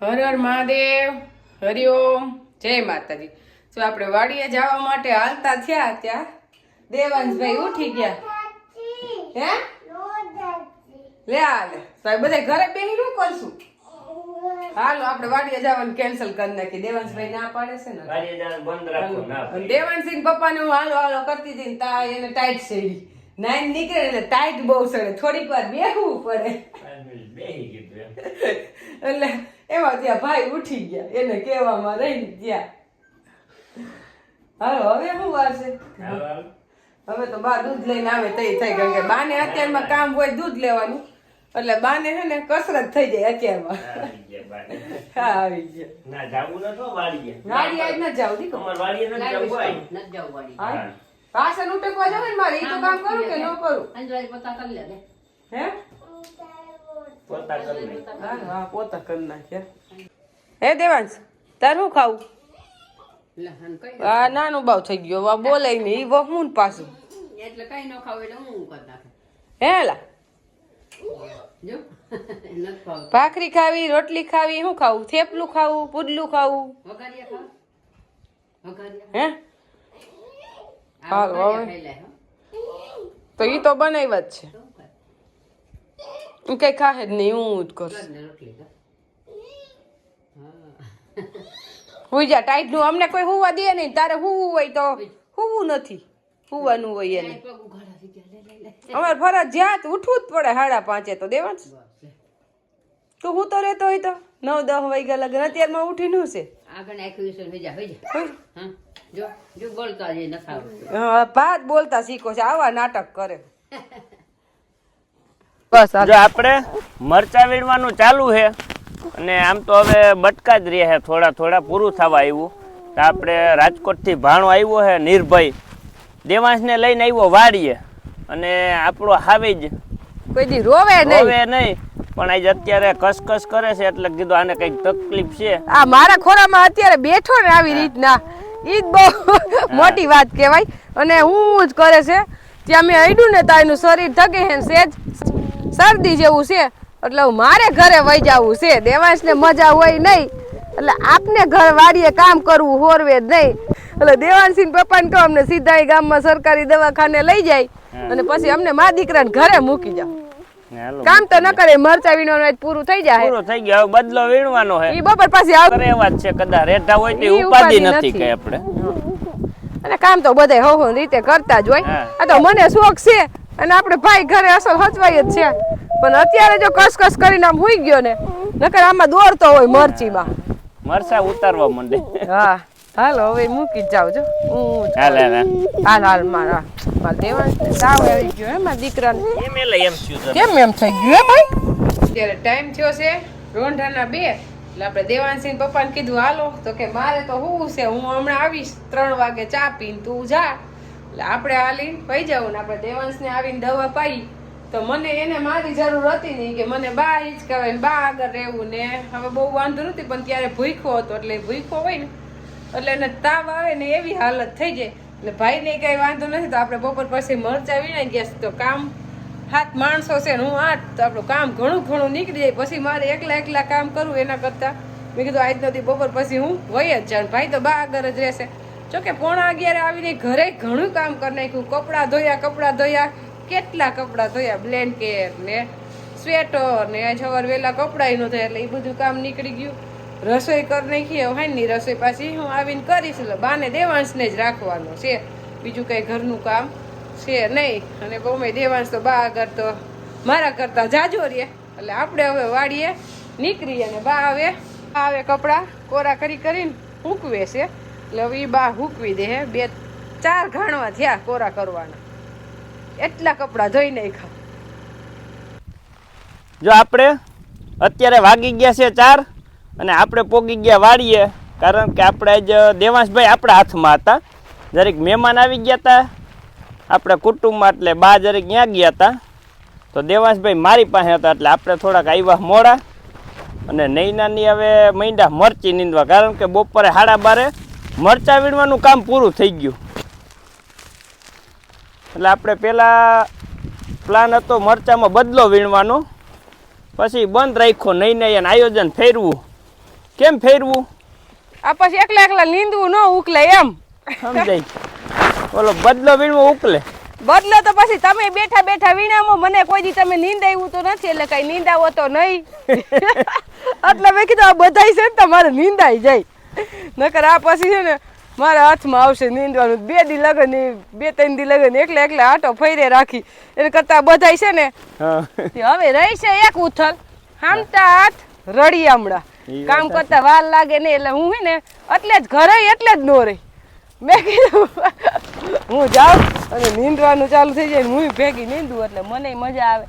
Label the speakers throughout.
Speaker 1: હર હર મહાદેવ હરિઓમ જય માતાજી. તો આપણે વાડીએ જવા માટે હાલતા થયા ત્યાં દેવાંશભાઈ ઉઠી ગયા. હે? લે હાલે તો બધા ઘરે બેહી શું? કરશું હાલો આપણે વાડીએ જવાનું કેન્સલ કરી નાખી દેવાંશભાઈ ના પાડે છે ને? દેવાંશસિંહ પપ્પાને હું હાલો હાલો કરતી હતી ને તા એને ટાઈટ છે નાઈન નીકળે એટલે ટાઈટ બહુ સડે. થોડીક વાર બેહવું પડે. એટલે એમાં ત્યાં ભાઈ ઉઠી ગયા. એને કહેવામાં રહી ગયા હાલો હવે શું વાર છે. હવે તો બા દૂધ લઈને આવે તઈ થઈ કારણ કે બાને અત્યારમાં કામ હોય દૂધ લેવાનું. એટલે બાને છે ને કસરત થઈ જાય અત્યારમાં.
Speaker 2: આવી ગયા
Speaker 1: હા આવી ગયા.
Speaker 2: ના જાવું નતો વાડીએ.
Speaker 1: ગાડી આજ ન જાવ દીકો
Speaker 2: અમારે વાડીએ નથી જવું હોય.
Speaker 3: નથી જવું વાડી.
Speaker 1: હા.
Speaker 2: હા.
Speaker 1: પાછળ ઉટકવા જાવ ને મારે? ઈ તો કામ કરું કે ન કરું?
Speaker 3: અંજવારી પોતા કરી લે.
Speaker 1: હે?
Speaker 2: પોતા કરી.
Speaker 1: હા હા પોતા કરી નાખ્યા હે દેવાંશ તાર શું ખાવું? આ નાનું બાવ થઈ ગયો આ બોલે નહીં ઈ વહું પાછું?
Speaker 3: ન- એટલે કઈ ન ખાવું એટલે હું કરી નાખે.
Speaker 1: હેલા. ભાખરી ખાવી રોટલી ખાવી શું ખાવું? થેપલું ખાવું પુડલું ખાવું?
Speaker 3: વઘારિયા ખાવ? વઘારિયા?
Speaker 1: હે? હાલો,
Speaker 3: હો.
Speaker 1: તો ઈ તો બનાવ્યા જ છે. ઈ કઈ ખાહે જ નહીં હું જ કરું
Speaker 3: કર ને રોટલી કર. હા.
Speaker 1: હુઈ જા ટાઈટનું અમને કોઈ હુવા દે નહીં તારે હુવું હોય તો હુવું નથી હુવાનું હોય એને. અમારે ફરજિયાત ઉઠવું જ પડે સાડા પાંચે તો દેવાંશ. તું હું તો રહેતો હોય તો નવ દસ વાગ્યા લગન અત્યારમાં ઉઠીને શું છે.
Speaker 3: હા.
Speaker 1: હા, ભાત બોલતા શીખો છે આવા નાટક કરે બસ
Speaker 2: જો આપણે મરચા વીણવાનું ચાલુ છે અને આમ તો હવે બટકા જ રહ્યા છે થોડા થોડા પૂરું થવા આવ્યું. તો આપણે રાજકોટથી ભાણો આવ્યો છે નિર્ભય દેવાંશને લઈને આવ્યો વાડીએ અને આપણો હાવે જ.
Speaker 1: કોઈ દી રોવે નહીં.
Speaker 2: હવે નહીં પણ આજે અત્યારે કસકસ કરે છે એટલે કીધું આને કંઈક તકલીફ છે.
Speaker 1: આ મારા ખોરામાં અત્યારે બેઠો ને આવી રીતના. ઈ જ બહુ મોટી વાત કહેવાય. અને હું જ કરે છે ત્યાં મેં અડ્યું ને તો એનું શરીર થકે છે ને સેજ. શરદી જેવું છે. એટલે મારે ઘરે વહી જવું છે. દેવાંશને મજા હોય નહીં. એટલે આપને ઘર વાડીએ કામ કરવું હોરવે જ નહીં. એટલે દેવાંશી પપ્પાને કહો અમને સીધા ગામમાં સરકારી દવાખાને લઈ જાય અને પછી અમને મા દીકરાને ઘરે મૂકી જાવ કામ તો ન કરે મરચા વીણવાનું પૂરું થઈ જાય.
Speaker 2: પૂરું થઈ ગયા હવે બદલો વીણવાનો હે.
Speaker 1: ઈ બપોર પાછી આવ
Speaker 2: કરે વાત છે કદા રેઠા હોય તો ઉપાધિ નથી કે આપણે.
Speaker 1: અને કામ તો બધાય હો હો રીતે કરતા જ હોય. આ તો મને શોખ છે. અને આપણે ભાઈ ઘરે અસલ હચવાય જ છે. પણ અત્યારે જો કસકસ કરીને આમ હુઈ ગયો ને નકર આમાં દોડતો હોય મરચીમાં.
Speaker 2: મરસા ઉતારવા માંડે.
Speaker 1: હા હાલો હવે મૂકી જાવ જો.
Speaker 2: હાલ હાલ હાલ.
Speaker 1: મારા મારા દેવાંશને તાવ આવી ગયો હે મારા દીકરાને.
Speaker 2: એમ એલે એમ થયું
Speaker 1: કેમ એમ થઈ ગયું હે ભાઈ? અત્યારે ટાઈમ થયો છે રોંઢાના બે. એટલે આપણે દેવાંશી પપ્પાને કીધું હાલો. તો કે મારે તો હું છે હું હમણાં આવીશ ત્રણ વાગે ચા પીને તું જા. એટલે આપણે હાલીને પઈ જવું ને આપણે દેવાંશને આવીને દવા પાઈ. તો મને એને મારી જરૂર હતી નહીં કે મને બા હિચકાવે ને બા આગળ રહેવું ને. હવે બહુ વાંધો નથી, પણ ત્યારે ભૂખો હતો એટલે ભૂખો હોય ને. એટલે એને તાવ આવે ને એવી હાલત થઈ જાય. એટલે ભાઈને કઈ વાંધો નથી, તો આપણે બપોર પછી મરચા વીણાઈ ગયા તો કામ હાથ માણસો છે ને હું આઠ તો આપણું કામ ઘણું ઘણું નીકળી જાય. પછી મારે એકલા એકલા કામ કરવું એના કરતાં. મેં કીધું, આજ નથી, બપોર પછી હું વહી જ જાઉં. ભાઈ તો બા આગળ જ રહેશે. જોકે પોણા અગિયારે આવીને ઘરે ઘણું કામ કરી નાખ્યું. કપડાં ધોયા કપડાં ધોયા. કેટલા કપડાં ધોયા? બ્લેન્કેટ ને સ્વેટર ને સવાર વહેલા કપડાં નું થયા એટલે એ બધું કામ નીકળી ગયું. રસોઈ કરી નાખી, હવે ની રસોઈ પાછી હું આવીને કરીશ, એટલે બાને દેવાંશને જ રાખવાનો છે. બીજું કંઈ ઘરનું કામ છે નહીં. અને બહુ દેવાંશ તો બા આગળ તો મારા કરતા જાજો રે. એટલે આપણે હવે વાડીએ નીકળીએ અને બા આવે આવે કપડાં કોરા કરી કરીને હૂકવે છે. એટલે હવે એ બા હૂકવી દે બે ચાર ઘાણવા થયા કોરા કરવાના. એટલા કપડાં ધોઈ નાખ્યા.
Speaker 2: જો આપણે અત્યારે વાગી ગયા છે ચાર અને આપણે પોગી ગયા વાળીએ કારણ કે આપણે આજ દેવાંશભાઈ આપણા હાથમાં હતા. જરીક મહેમાન આવી ગયા હતા આપણે કુટુંબમાં એટલે બા જરીક ત્યાં ગયા હતા તો દેવાંશભાઈ મારી પાસે હતા એટલે આપણે થોડાક આવ્યા મોડા અને નૈનાની હવે મૈંડા મરચી નીંદવા, કારણ કે બપોરે સાડા બારે મરચા વીણવાનું કામ પૂરું થઈ ગયું. એટલે આપણે પહેલાં પ્લાન હતો મરચામાં બદલો વીણવાનો. પછી બંધ રાખ્યો નહીં નહીં અને આયોજન ફેરવું. કેમ ફેરવું?
Speaker 1: આ પછી એકલા એકલા નીંદવું ન ઉકલે એમ.
Speaker 2: સમજાય. ઓલો બદલો વીણવો ઉકલે.
Speaker 1: બદલો તો પછી તમે બેઠા બેઠા વીણામો. મને કોઈ દી તમે નીંદાવ્યું તો નથી એટલે કઈ નીંદાવો તો નહીં એટલે મેં કીધું આ બધાય છે ને તમારે નીંદાઈ જાય. નકર આ પછી છે ને મારા હાથમાં આવશે નીંદવાનું. બે દી લગન બે ત્રણ દી લગન એકલે એકલા આટો ફેરે રાખી. એને કરતા બધાય છે ને હવે રહી છે એક ઉથલ. હામતા હાથ રડી હમણાં કામ કરતા વાર લાગે નહીં એટલે હું હે ને એટલે જ ઘરે એટલે જ નો રહી. મેં કીધું હું જાઉં અને નીંદવાનું ચાલુ થઈ જાય હું ભેગી નીંદું એટલે મને મજા આવે.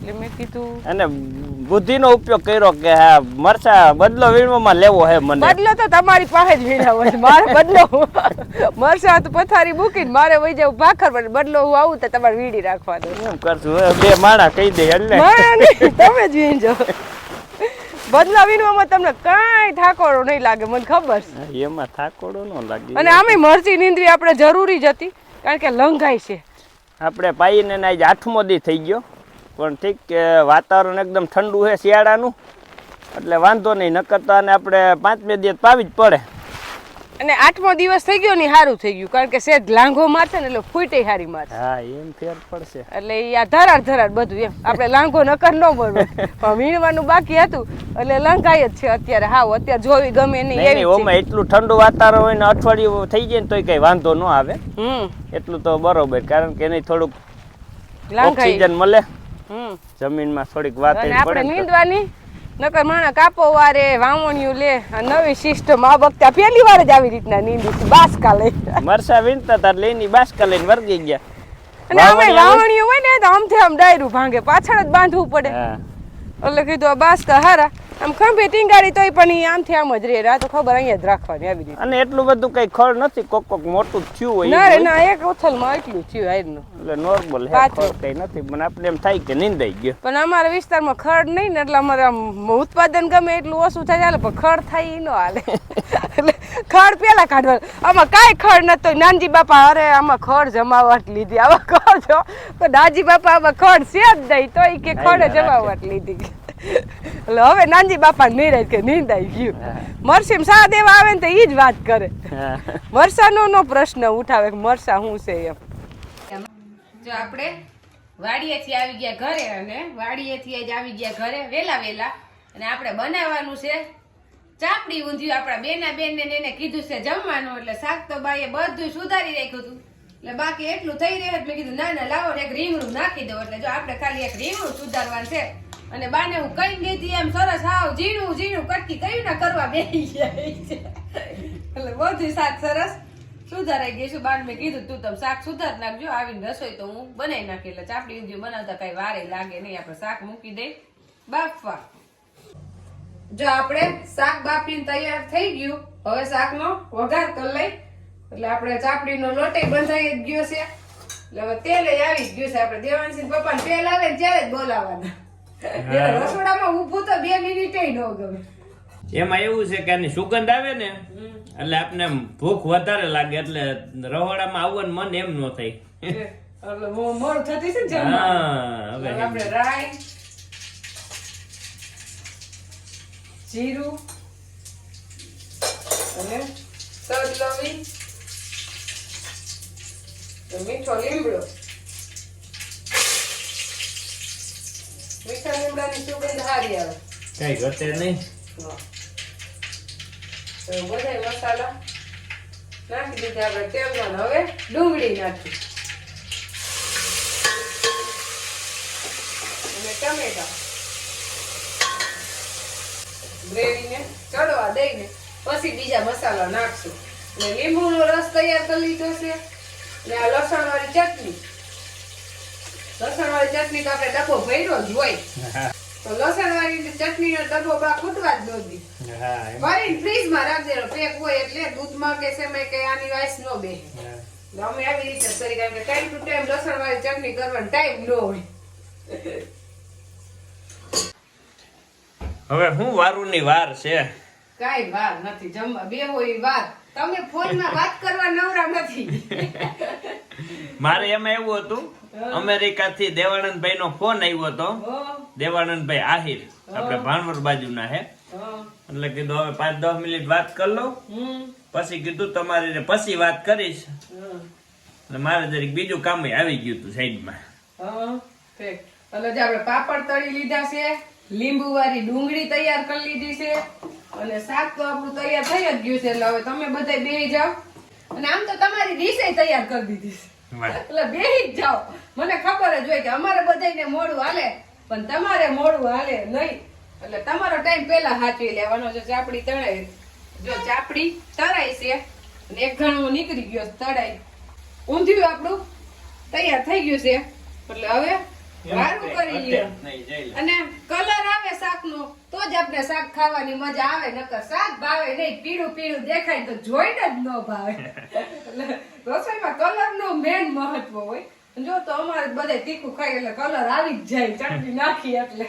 Speaker 1: એટલે મેં કીધું
Speaker 2: અને બુદ્ધિનો ઉપયોગ કર્યો કે હા મરચા બદલો વીણવામાં લેવો હે મને.
Speaker 1: બદલો તો તમારી પાસે જ વીણાવો છે. મારે બદલો મરસા તો પથારી મૂકીને મારે વહી જાવ ભાખર પર બદલો હું આવું તો તમારે વીડી રાખવાનો.
Speaker 2: શું કરશું? બે માણા કહી દે એટલે
Speaker 1: તમે જ વીણજો. બદલા વીણવામાં તમને કાંઈ ઠાકોરો નહીં લાગે મને ખબર છે.
Speaker 2: એમાં ઠાકોરો ન લાગે.
Speaker 1: અને આમે મરચી નિંદ્રી આપણે જરૂરી જ હતી કારણ કે લંઘાઈ છે.
Speaker 2: આપણે પાઈને ને આજ આઠમો દી થઈ ગયો. પણ ઠીક કે વાતાવરણ એકદમ ઠંડુ છે શિયાળાનું. એટલે વાંધો નહીં નકરતા અને આપણે પાંચમે દિવસ પાવી જ પડે.
Speaker 1: અને આઠમો દિવસ થઈ ગયો ને સારું થઈ ગયું કારણ કે સેજ લાંઘો મારશે ને એટલે ફૂટે હારી મારશે.
Speaker 2: હા એમ ફેર પડશે.
Speaker 1: એટલે એ આ ધરાડ ધરાડ બધું એમ. આપણે લાંઘો નકર ન મળવો પણ વીણવાનું બાકી હતું એટલે લંઘાય જ છે અત્યારે. હાવ અત્યારે જોવી ગમે નહીં એવી
Speaker 2: ઓમાં એટલું ઠંડુ વાતાવરણ હોય ને અઠવાડિયું થઈ જાય ને તોય કઈ વાંધો ન આવે.
Speaker 1: હમ.
Speaker 2: એટલું તો બરોબર કારણ કે નહીં થોડુંક
Speaker 1: લાંઘાઈ
Speaker 2: ઓક્સિજન મળે. જમીનમાં થોડીક વાત
Speaker 1: આપણે. નીંદવાની? નકર માણા કાપો વારે વાવણિયું લે આ નવી સિસ્ટમ આ વખતે પહેલી વાર જ આવી રીતના નીંદી બાસકા લઈ.
Speaker 2: મરસા વીણતા તાર લઈને બાસકા લઈને વર્ગી ગયા.
Speaker 1: અને
Speaker 2: અમે
Speaker 1: વાવણિયું હોય ને તો આમથી આમ ડાયરું ભાંગે પાછળ જ બાંધવું પડે. એટલે કીધું આ બાસકા હારા. આમ ખંભે ટીંગાડી તોય પણ આમથી આમ જ રહે આ તો ખબર અહીંયા જ રાખવાની આવી રીતે.
Speaker 2: અને એટલું બધું કઈ ખળ નથી કોક કોક મોટું થયું હોય
Speaker 1: ના રે ના એક ઉથલમાં એટલું થયું આયરનું.
Speaker 2: એટલે નોર્મલ હે ખળ કઈ નથી. પણ આપણે એમ થાય કે નિંદાઈ ગયો.
Speaker 1: પણ અમારા વિસ્તારમાં ખડ નહીં ને એટલે અમારે આમ ઉત્પાદન ગમે એટલું ઓછું થાય ચાલે પણ ખડ થાય ઈ ન હાલે. એટલે ખળ પેલા કાઢવા. આમાં કાંઈ ખડ નતો નાનજી બાપા અરે આમાં ખડ જમાવટ લીધી. આવા ખડ જો દાજી બાપા આમાં ખડ છે જ નહીં. તો કે ખડ જમાવટ લીધી. એટલે હવે નાનજી બાપા નિરાય કે નિંદાઈ ગયું. મરસીમ સા દેવા આવે ને તો એ જ વાત કરે. મરસાનો નો પ્રશ્ન ઉઠાવે કે મરસા શું છે એમ. જો આપણે વાડીએથી આવી ગયા ઘરે અને વાડીએથી જ આવી ગયા ઘરે વેલા વેલા અને આપણે બનાવવાનું છે. ચાપડી ઊંધિયું આપણા બેના બેન ને એને કીધું છે જમવાનું એટલે શાક તો બાઈએ બધું સુધારી રાખ્યું હતું. એટલે બાકી એટલું થઈ રહ્યું એટલે મેં કીધું ના ના લાવો ને એક રીંગણું નાખી દો એટલે જો આપણે ખાલી એક રીંગણું સુધારવાનું છે અને બાને હું કઈ ગઈ હતી એમ સરસ આવ ઝીણું ઝીણું કટકી કયું ના કરવા બેસી એટલે બધું શાક સરસ સુધારાઈ ગઈ છું. બાને મેં કીધું, તું તમે શાક સુધાર નાખજો, આવીને રસોઈ તો હું બનાવી નાખી. એટલે ચાપડી ઊંધિયું બનાવતા કઈ વારે લાગે નહીં, આપણે શાક મૂકી દઈ બાફવા. જો આપણે શાક બાફીને તૈયાર થઈ ગયું, હવે શાકનો વઘાર કરી લઈ. એટલે આપણે ચાપડીનો લોટે બંધાઈ ગયો છે. એટલે હવે તેલ આવી ગયું છે. આપણે દેવાંશી પપ્પાને તેલ આવે ત્યારે જ બોલાવાના રસોડામાં ઊભું તો બે મિનિટે ન ગમે.
Speaker 2: એમાં એવું છે કે આની સુગંધ આવે ને એટલે આપને ભૂખ વધારે લાગે એટલે રહોડામાં આવવાનું મન એમ ન થાય.
Speaker 1: એટલે બહુ થતી છે ને
Speaker 2: હા હવે
Speaker 1: હવે આપણે રાઈ જીરું અને તજ લવિંગ મીઠો લીમડો. મીઠા લીમડાની સુગંધ સારી આવે
Speaker 2: કઈ ઘટે નહીં.
Speaker 1: તો બધાય મસાલા નાખી દીધા આપણે તેલમાં હવે ડુંગળી નાખી. અને ટમેટા. ગ્રેવીને ચડવા દઈને પછી બીજા મસાલા નાખશું. અને લીંબુનો રસ તૈયાર કરી લીધો છે. અને આ લસણ વાળી ચટણી. લસણ વાળી ચટણી તો આપણે ડબ્બો ભર્યો જ હોય. તો લસણ વાળી ચટણીનો ડબ્બો બા ખૂટવા જ નોતી દી.
Speaker 2: હા
Speaker 1: માં રાખી દેલો પેક હોય એટલે દૂધમાં કે સેમે કે આની વાઈસ નો બે. અમે આવી રીતે કરી કારણ કે ટાઈમ ટુ ટાઈમ લસણ વાળી ચટણી કરવાનો ટાઈમ ન હોય.
Speaker 2: હવે હું વારુની વાર છે?
Speaker 1: કાઈ વાર નથી જમવા બે હોય વાર. તમે ફોનમાં વાત કરવા નવરા નથી.
Speaker 2: મારે એમાં એવું હતું અમેરિકાથી દેવાનંદભાઈ નો ફોન આવ્યો હતો. દેવાનંદભાઈ આહિર આપણે ભાણવર બાજુના હે. એટલે કીધું હવે પાંચ દસ મિનિટ વાત કરી
Speaker 1: લો.
Speaker 2: પછી કીધું તમારી પછી વાત કરીશ. એટલે મારે જરીક બીજું કામ આવી ગયું હતું સાઈડમાં.
Speaker 1: માં એટલે જે આપણે પાપડ તળી લીધા છે લીંબુ વાળી ડુંગળી તૈયાર કરી લીધી છે અને શાક તો આપણું તૈયાર થઈ જ ગયું છે એટલે હવે તમે બધા બે જાઓ. અને આમ તો તમારી ડીશે તૈયાર કરી દીધી છે. એટલે બેહી જ જાઓ. મને ખબર જ હોય કે અમારે બધાને મોડું હાલે, પણ તમારે મોડું હાલે નહીં. એટલે તમારો ટાઈમ પહેલા સાચવી લેવાનો જો ચાપડી તળાય. જો ચાપડી તળાય છે, અને એક ઘણું નીકળી ગયો તળાય. ઊંધિયું આપણું તૈયાર થઈ ગયું છે. એટલે હવે વારું કરી લ્યો. અને કલર આવે શાકનો તો જ આપણે શાક ખાવાની મજા આવે નકર શાક ભાવે નહીં પીળું પીળું દેખાય તો જોઈને જ ન ભાવે. રસોઈમાં કલરનું મેન મહત્વ હોય. જો તો અમારે બધે તીખું ખાય એટલે કલર આવી જ જાય ચટણી નાખી એટલે.